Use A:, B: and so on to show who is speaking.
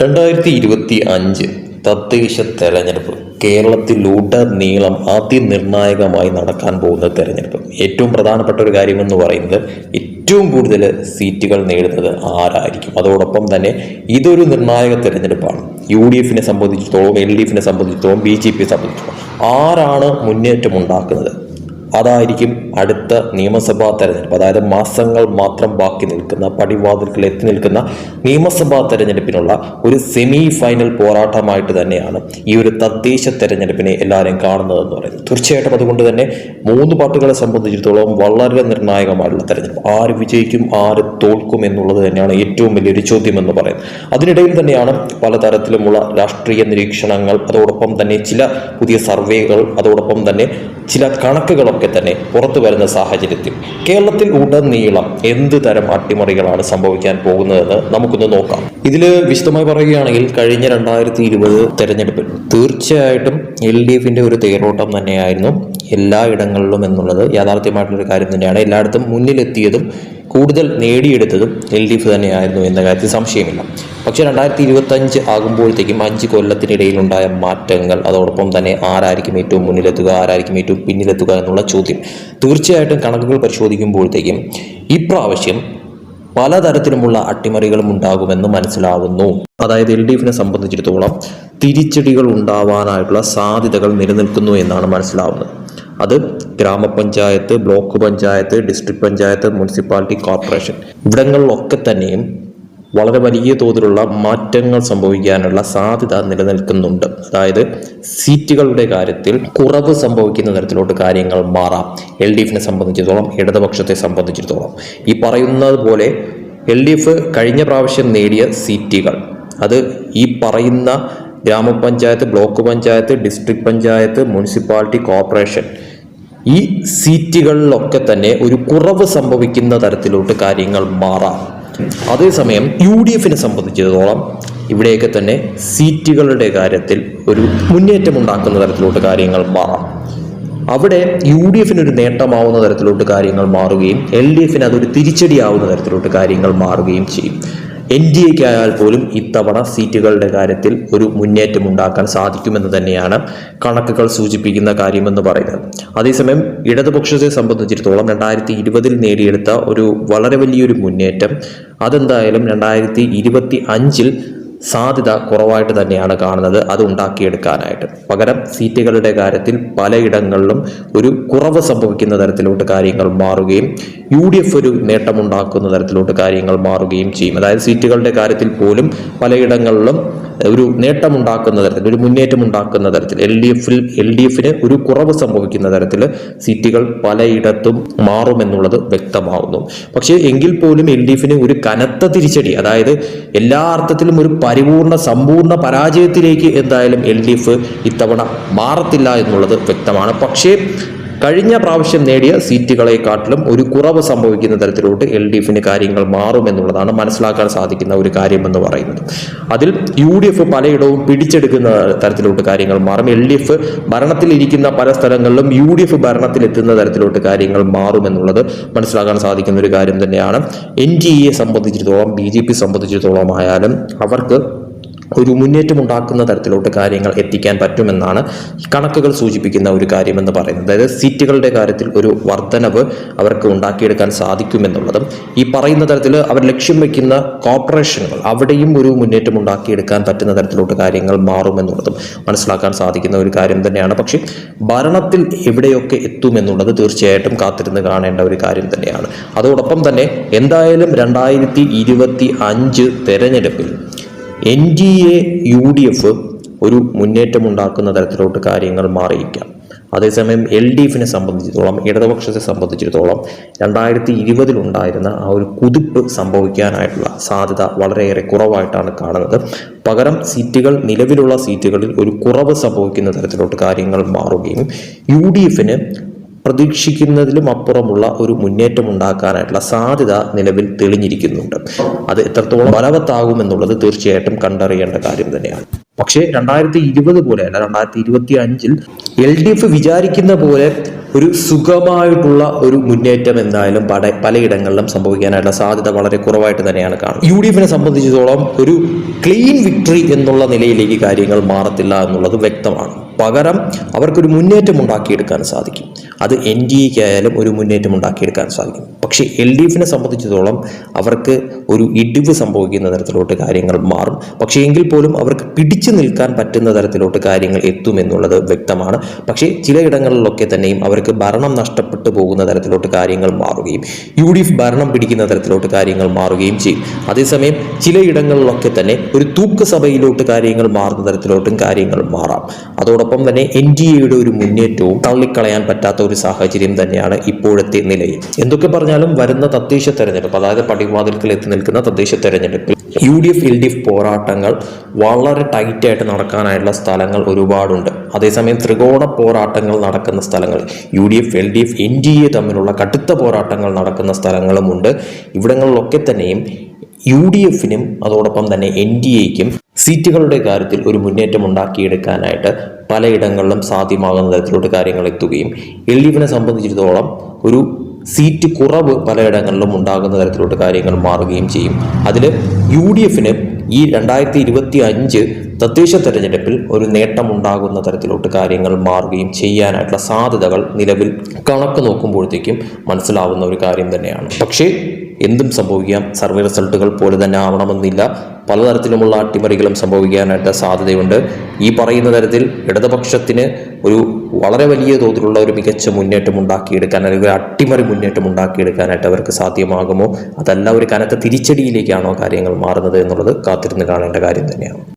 A: രണ്ടായിരത്തി ഇരുപത്തി അഞ്ച് തദ്ദേശ തെരഞ്ഞെടുപ്പ് കേരളത്തിലുടനീളം അതിനിർണായകമായി നടക്കാൻ പോകുന്ന തെരഞ്ഞെടുപ്പ്. ഏറ്റവും പ്രധാനപ്പെട്ട ഒരു കാര്യമെന്ന് പറയുന്നത് ഏറ്റവും കൂടുതൽ സീറ്റുകൾ നേടുന്നത് ആരായിരിക്കും? അതോടൊപ്പം തന്നെ ഇതൊരു നിർണായക തെരഞ്ഞെടുപ്പാണ്. യു ഡി എഫിനെ സംബന്ധിച്ചിടത്തോളം എൽ ഡി എഫിനെ സംബന്ധിച്ചിടത്തോളം ബി ജെ പിയെ സംബന്ധിച്ചിടത്തോളം ആരാണ് മുന്നേറ്റം ഉണ്ടാക്കുന്നത് അതായിരിക്കും അടുത്ത നിയമസഭാ തെരഞ്ഞെടുപ്പ്. അതായത് മാസങ്ങൾ മാത്രം ബാക്കി നിൽക്കുന്ന പടിവാതിൽക്കൽ എത്തി നിൽക്കുന്ന നിയമസഭാ തെരഞ്ഞെടുപ്പിനുള്ള ഒരു സെമി ഫൈനൽ പോരാട്ടമായിട്ട് തന്നെയാണ് ഈ ഒരു തദ്ദേശ തെരഞ്ഞെടുപ്പിനെ എല്ലാവരും കാണുന്നതെന്ന് പറയുന്നത്. തീർച്ചയായിട്ടും അതുകൊണ്ട് തന്നെ മൂന്ന് പാർട്ടികളെ സംബന്ധിച്ചിടത്തോളം വളരെ നിർണായകമായിട്ടുള്ള തെരഞ്ഞെടുപ്പ്. ആര് വിജയിക്കും ആര് തോൽക്കും എന്നുള്ളത് തന്നെയാണ് ഏറ്റവും വലിയൊരു ചോദ്യം എന്ന് പറയുന്നത്. അതിനിടയിൽ തന്നെയാണ് പലതരത്തിലുമുള്ള രാഷ്ട്രീയ നിരീക്ഷണങ്ങൾ അതോടൊപ്പം തന്നെ ചില പുതിയ സർവേകൾ അതോടൊപ്പം തന്നെ ചില കണക്കുകളൊക്കെ തന്നെ പുറത്തു വരുന്ന സാഹചര്യത്തിൽ. കേരളത്തിൽ ഉടനീളം എന്ത് തരം അട്ടിമറികളാണ് സംഭവിക്കാൻ പോകുന്നതെന്ന് നമുക്കൊന്ന് നോക്കാം. ഇതിൽ വിശദമായി പറയുകയാണെങ്കിൽ കഴിഞ്ഞ രണ്ടായിരത്തി ഇരുപത് തെരഞ്ഞെടുപ്പിൽ തീർച്ചയായിട്ടും എൽ ഡി എഫിന്റെ ഒരു തേരോട്ടം തന്നെയായിരുന്നു എല്ലാ ഇടങ്ങളിലും എന്നുള്ളത് യാഥാർത്ഥ്യമായിട്ടുള്ളൊരു കാര്യം തന്നെയാണ്. എല്ലായിടത്തും മുന്നിലെത്തിയതും കൂടുതൽ നേടിയെടുത്തതും എൽ ഡി എഫ് തന്നെയായിരുന്നു എന്ന കാര്യത്തിൽ സംശയമില്ല. പക്ഷേ രണ്ടായിരത്തി ഇരുപത്തഞ്ച് ആകുമ്പോഴത്തേക്കും അഞ്ച് കൊല്ലത്തിനിടയിലുണ്ടായ മാറ്റങ്ങൾ അതോടൊപ്പം തന്നെ ആരായിരിക്കും ഏറ്റവും മുന്നിലെത്തുക ആരായിരിക്കും ഏറ്റവും പിന്നിലെത്തുക എന്നുള്ള ചോദ്യം തീർച്ചയായിട്ടും കണക്കുകൾ പരിശോധിക്കുമ്പോഴത്തേക്കും ഇപ്രാവശ്യം പലതരത്തിലുമുള്ള അട്ടിമറികളും ഉണ്ടാകുമെന്ന് മനസ്സിലാവുന്നു. അതായത് എൽ ഡി എഫിനെ സംബന്ധിച്ചിടത്തോളം തിരിച്ചടികൾ ഉണ്ടാവാനായിട്ടുള്ള സാധ്യതകൾ നിലനിൽക്കുന്നു എന്നാണ് മനസ്സിലാവുന്നത്. അത് ഗ്രാമപഞ്ചായത്ത് block panchayat district panchayat municipality corporation ഇവിടങ്ങളിലൊക്കെ തന്നെയും വളരെ വലിയ തോതിലുള്ള മാറ്റങ്ങൾ സംഭവിക്കാനുള്ള സാധ്യത നിലനിൽക്കുന്നുണ്ട്. അതായത് സീറ്റുകളുടെ കാര്യത്തിൽ കുറവ് സംഭവിക്കുന്ന തരത്തിലോട്ട് കാര്യങ്ങൾ മാറാം. എൽ ഡി എഫിനെ സംബന്ധിച്ചിടത്തോളം ഇടതുപക്ഷത്തെ സംബന്ധിച്ചിടത്തോളം. ഈ പറയുന്നത് പോലെ എൽ ഡി എഫ് കഴിഞ്ഞ പ്രാവശ്യം നേടിയ സീറ്റുകൾ അത് ഈ പറയുന്ന ഗ്രാമപഞ്ചായത്ത് block panchayat district panchayat municipality corporation ഈ സീറ്റുകളിലൊക്കെ തന്നെ ഒരു കുറവ് സംഭവിക്കുന്ന തരത്തിലോട്ട് കാര്യങ്ങൾ മാറാം. അതേസമയം യു ഡി എഫിനെ സംബന്ധിച്ചിടത്തോളം ഇവിടെയൊക്കെ തന്നെ സീറ്റുകളുടെ കാര്യത്തിൽ ഒരു മുന്നേറ്റം ഉണ്ടാക്കുന്ന തരത്തിലോട്ട് കാര്യങ്ങൾ മാറാം. അവിടെ യു ഡി എഫിന് ഒരു നേട്ടമാവുന്ന തരത്തിലോട്ട് കാര്യങ്ങൾ മാറുകയും എൽ ഡി എഫിന് അതൊരു തിരിച്ചടിയാവുന്ന തരത്തിലോട്ട് കാര്യങ്ങൾ മാറുകയും ചെയ്യും. എൻ ഡി എക്ക് ആയാൽ പോലും ഇത്തവണ സീറ്റുകളുടെ കാര്യത്തിൽ ഒരു മുന്നേറ്റം ഉണ്ടാക്കാൻ സാധിക്കുമെന്ന് തന്നെയാണ് കണക്കുകൾ സൂചിപ്പിക്കുന്ന കാര്യമെന്ന് പറയുന്നത്. അതേസമയം ഇടതുപക്ഷത്തെ സംബന്ധിച്ചിടത്തോളം രണ്ടായിരത്തി ഇരുപതിൽ നേടിയെടുത്ത ഒരു വളരെ വലിയൊരു മുന്നേറ്റം. അതെന്തായാലും രണ്ടായിരത്തി ഇരുപത്തി അഞ്ചിൽ സാധ്യത കുറവായിട്ട് തന്നെയാണ് കാണുന്നത്. അത് ഉണ്ടാക്കിയെടുക്കാനായിട്ട്. പകരം സീറ്റുകളുടെ കാര്യത്തിൽ പലയിടങ്ങളിലും ഒരു കുറവ് സംഭവിക്കുന്ന തരത്തിലോട്ട് കാര്യങ്ങൾ മാറുകയും യു ഡി എഫ് ഒരു നേട്ടമുണ്ടാക്കുന്ന തരത്തിലോട്ട് കാര്യങ്ങൾ മാറുകയും ചെയ്യും. അതായത് സീറ്റുകളുടെ കാര്യത്തിൽ പോലും പലയിടങ്ങളിലും ഒരു നേട്ടമുണ്ടാക്കുന്ന തരത്തിൽ ഒരു മുന്നേറ്റം ഉണ്ടാക്കുന്ന തരത്തിൽ എൽ ഡി എഫിൽ എൽ ഡി എഫിന് ഒരു കുറവ് സംഭവിക്കുന്ന തരത്തിൽ സീറ്റുകൾ പലയിടത്തും മാറുമെന്നുള്ളത് വ്യക്തമാവുന്നു. പക്ഷേ എങ്കിൽ പോലും എൽ ഡി എഫിന് ഒരു കനത്ത തിരിച്ചടി അതായത് എല്ലാ അർത്ഥത്തിലും ഒരു പരിപൂർണ സമ്പൂർണ പരാജയത്തിലേക്ക് എന്തായാലും എൽ ഡി എഫ് ഇത്തവണ മാറത്തില്ല എന്നുള്ളത് വ്യക്തമാണ്. പക്ഷേ കഴിഞ്ഞ പ്രാവശ്യം നേടിയ സീറ്റുകളെക്കാട്ടിലും ഒരു കുറവ് സംഭവിക്കുന്ന തരത്തിലോട്ട് എൽ ഡി എഫിന് കാര്യങ്ങൾ മാറുമെന്നുള്ളതാണ് മനസ്സിലാക്കാൻ സാധിക്കുന്ന ഒരു കാര്യമെന്ന് പറയുന്നത്. അതിൽ യു ഡി എഫ് പലയിടവും പിടിച്ചെടുക്കുന്ന തരത്തിലോട്ട് കാര്യങ്ങൾ മാറും. എൽ ഡി എഫ് ഭരണത്തിലിരിക്കുന്ന പല സ്ഥലങ്ങളിലും യു ഡി എഫ് ഭരണത്തിലെത്തുന്ന തരത്തിലോട്ട് കാര്യങ്ങൾ മാറുമെന്നുള്ളത് മനസ്സിലാക്കാൻ സാധിക്കുന്ന ഒരു കാര്യം തന്നെയാണ്. എൻ ഡി എയെ സംബന്ധിച്ചിടത്തോളം ബി ജെ പി സംബന്ധിച്ചിടത്തോളം ആയാലും അവർക്ക് ഒരു മുന്നേറ്റം ഉണ്ടാക്കുന്ന തരത്തിലോട്ട് കാര്യങ്ങൾ എത്തിക്കാൻ പറ്റുമെന്നാണ് കണക്കുകൾ സൂചിപ്പിക്കുന്ന ഒരു കാര്യമെന്ന് പറയുന്നത്. അതായത് സീറ്റുകളുടെ കാര്യത്തിൽ ഒരു വർധനവ് അവർക്ക് ഉണ്ടാക്കിയെടുക്കാൻ സാധിക്കുമെന്നുള്ളതും ഈ പറയുന്ന തരത്തിൽ അവർ ലക്ഷ്യം വയ്ക്കുന്ന കോർപ്പറേഷനുകൾ അവിടെയും ഒരു മുന്നേറ്റം ഉണ്ടാക്കിയെടുക്കാൻ പറ്റുന്ന തരത്തിലോട്ട് കാര്യങ്ങൾ മാറുമെന്നുള്ളതും മനസ്സിലാക്കാൻ സാധിക്കുന്ന ഒരു കാര്യം തന്നെയാണ്. പക്ഷേ ഭരണത്തിൽ എവിടെയൊക്കെ എത്തുമെന്നുള്ളത് തീർച്ചയായിട്ടും കാത്തിരുന്ന് കാണേണ്ട ഒരു കാര്യം തന്നെയാണ്. അതോടൊപ്പം തന്നെ എന്തായാലും രണ്ടായിരത്തി ഇരുപത്തി അഞ്ച് തെരഞ്ഞെടുപ്പിൽ N D A U D F ഒരു മുന്നേറ്റമുണ്ടാക്കുന്ന തരത്തിലോട്ട് കാര്യങ്ങൾ മാറിയിരിക്കാം. അതേസമയം എൽ ഡി എഫിനെ സംബന്ധിച്ചിടത്തോളം ഇടതുപക്ഷത്തെ സംബന്ധിച്ചിടത്തോളം രണ്ടായിരത്തി ഇരുപതിലുണ്ടായിരുന്ന ആ ഒരു കുതിപ്പ് സംഭവിക്കാനായിട്ടുള്ള സാധ്യത വളരെയേറെ കുറവായിട്ടാണ് കാണുന്നത്. പകരം സീറ്റുകൾ നിലവിലുള്ള സീറ്റുകളിൽ ഒരു കുറവ് സംഭവിക്കുന്ന തരത്തിലോട്ട് കാര്യങ്ങൾ മാറുകയും യു ഡി എഫിന് പ്രതീക്ഷിക്കുന്നതിലും അപ്പുറമുള്ള ഒരു മുന്നേറ്റം ഉണ്ടാക്കാനായിട്ടുള്ള സാധ്യത നിലവിൽ തെളിഞ്ഞിരിക്കുന്നുണ്ട്. അത് എത്രത്തോളം ഫലവത്താകുമെന്നുള്ളത് തീർച്ചയായിട്ടും കണ്ടറിയേണ്ട കാര്യം തന്നെയാണ്. പക്ഷേ രണ്ടായിരത്തി ഇരുപത് പോലെ അല്ല രണ്ടായിരത്തി ഇരുപത്തി അഞ്ചിൽ എൽ ഡി എഫ് വിചാരിക്കുന്ന പോലെ ഒരു സുഖമായിട്ടുള്ള ഒരു മുന്നേറ്റം എന്തായാലും പല പലയിടങ്ങളിലും സംഭവിക്കാനായിട്ടുള്ള സാധ്യത വളരെ കുറവായിട്ട് തന്നെയാണ് കാണുന്നത്. യു ഡി എഫിനെ സംബന്ധിച്ചിടത്തോളം ഒരു ക്ലീൻ വിക്ടറി എന്നുള്ള നിലയിലേക്ക് കാര്യങ്ങൾ മാറത്തില്ല എന്നുള്ളത് വ്യക്തമാണ്. പകരം അവർക്കൊരു മുന്നേറ്റം ഉണ്ടാക്കിയെടുക്കാൻ സാധിക്കും. അത് എൻ ഡി എക്കായാലും ഒരു മുന്നേറ്റം ഉണ്ടാക്കിയെടുക്കാൻ സാധിക്കും. പക്ഷേ എൽ ഡി എഫിനെ സംബന്ധിച്ചിടത്തോളം അവർക്ക് ഒരു ഇടിവ് സംഭവിക്കുന്ന തരത്തിലോട്ട് കാര്യങ്ങൾ മാറും. പക്ഷേ എങ്കിൽ പോലും അവർക്ക് പിടിച്ചു നിൽക്കാൻ പറ്റുന്ന തരത്തിലോട്ട് കാര്യങ്ങൾ എത്തുമെന്നുള്ളത് വ്യക്തമാണ്. പക്ഷേ ചിലയിടങ്ങളിലൊക്കെ തന്നെയും അവർക്ക് ഭരണം നഷ്ടപ്പെട്ടു പോകുന്ന തരത്തിലോട്ട് കാര്യങ്ങൾ മാറുകയും യു ഡി എഫ് ഭരണം പിടിക്കുന്ന തരത്തിലോട്ട് കാര്യങ്ങൾ മാറുകയും ചെയ്യും. അതേസമയം ചിലയിടങ്ങളിലൊക്കെ തന്നെ ഒരു തൂക്കസഭയിലോട്ട് കാര്യങ്ങൾ മാറുന്ന തരത്തിലോട്ടും കാര്യങ്ങൾ മാറാം. അതോടൊപ്പം തന്നെ എൻ ഡി എയുടെ ഒരു മുന്നേറ്റവും തള്ളിക്കളയാൻ പറ്റാത്ത ഒരു സാഹചര്യം തന്നെയാണ് ഇപ്പോഴത്തെ നിലയിൽ. എന്തൊക്കെ പറഞ്ഞാലും വരുന്ന തദ്ദേശ തെരഞ്ഞെടുപ്പ് അതായത് പടിവാതിൽക്കൽ എത്തി നിൽക്കുന്ന തദ്ദേശ തെരഞ്ഞെടുപ്പിൽ U D F L D F പോരാട്ടങ്ങൾ വളരെ ടൈറ്റായിട്ട് നടക്കാനായിട്ടുള്ള സ്ഥലങ്ങൾ ഒരുപാടുണ്ട്. അതേസമയം ത്രികോണ പോരാട്ടങ്ങൾ നടക്കുന്ന സ്ഥലങ്ങൾ U D F L D F N D A തമ്മിലുള്ള കടുത്ത പോരാട്ടങ്ങൾ നടക്കുന്ന സ്ഥലങ്ങളുമുണ്ട് ഇവിടങ്ങളിലൊക്കെ തന്നെയും യു ഡി എഫിനും അതോടൊപ്പം തന്നെ എൻ ഡി എക്കും സീറ്റുകളുടെ കാര്യത്തിൽ ഒരു മുന്നേറ്റം ഉണ്ടാക്കിയെടുക്കാനായിട്ട് പലയിടങ്ങളിലും സാധ്യമാകുന്ന തരത്തിലോട്ട് കാര്യങ്ങൾ എത്തുകയും എൽ ഡി എഫിനെ സംബന്ധിച്ചിടത്തോളം ഒരു സീറ്റ് കുറവ് പലയിടങ്ങളിലും ഉണ്ടാകുന്ന തരത്തിലോട്ട് കാര്യങ്ങൾ മാറുകയും ചെയ്യും. അതിൽ യു ഡി എഫിന് ഈ രണ്ടായിരത്തി ഇരുപത്തി അഞ്ച് തദ്ദേശ തെരഞ്ഞെടുപ്പിൽ ഒരു നേട്ടമുണ്ടാകുന്ന തരത്തിലോട്ട് കാര്യങ്ങൾ മാറുകയും ചെയ്യാനായിട്ടുള്ള സാധ്യതകൾ നിലവിൽ കണക്ക് നോക്കുമ്പോഴത്തേക്കും മനസ്സിലാവുന്ന ഒരു കാര്യം തന്നെയാണ്. പക്ഷേ എന്തും സംഭവിക്കാം. സർവേ റിസൾട്ടുകൾ പോലെ തന്നെ ആവണമെന്നില്ല. പലതരത്തിലുമുള്ള അട്ടിമറികളും സംഭവിക്കാനായിട്ട് സാധ്യതയുണ്ട്. ഈ പറയുന്ന തരത്തിൽ ഇടതുപക്ഷത്തിന് ഒരു വളരെ വലിയ തോതിലുള്ള ഒരു മികച്ച മുന്നേറ്റം ഉണ്ടാക്കിയെടുക്കാൻ അല്ലെങ്കിൽ ഒരു അട്ടിമറി മുന്നേറ്റം ഉണ്ടാക്കിയെടുക്കാനായിട്ട് അവർക്ക് സാധ്യമാകുമോ? അതല്ല ഒരു കനത്ത തിരിച്ചടിയിലേക്കാണോ കാര്യങ്ങൾ മാറുന്നത് എന്നുള്ളത് കാത്തിരുന്ന് കാണേണ്ട കാര്യം തന്നെയാണ്.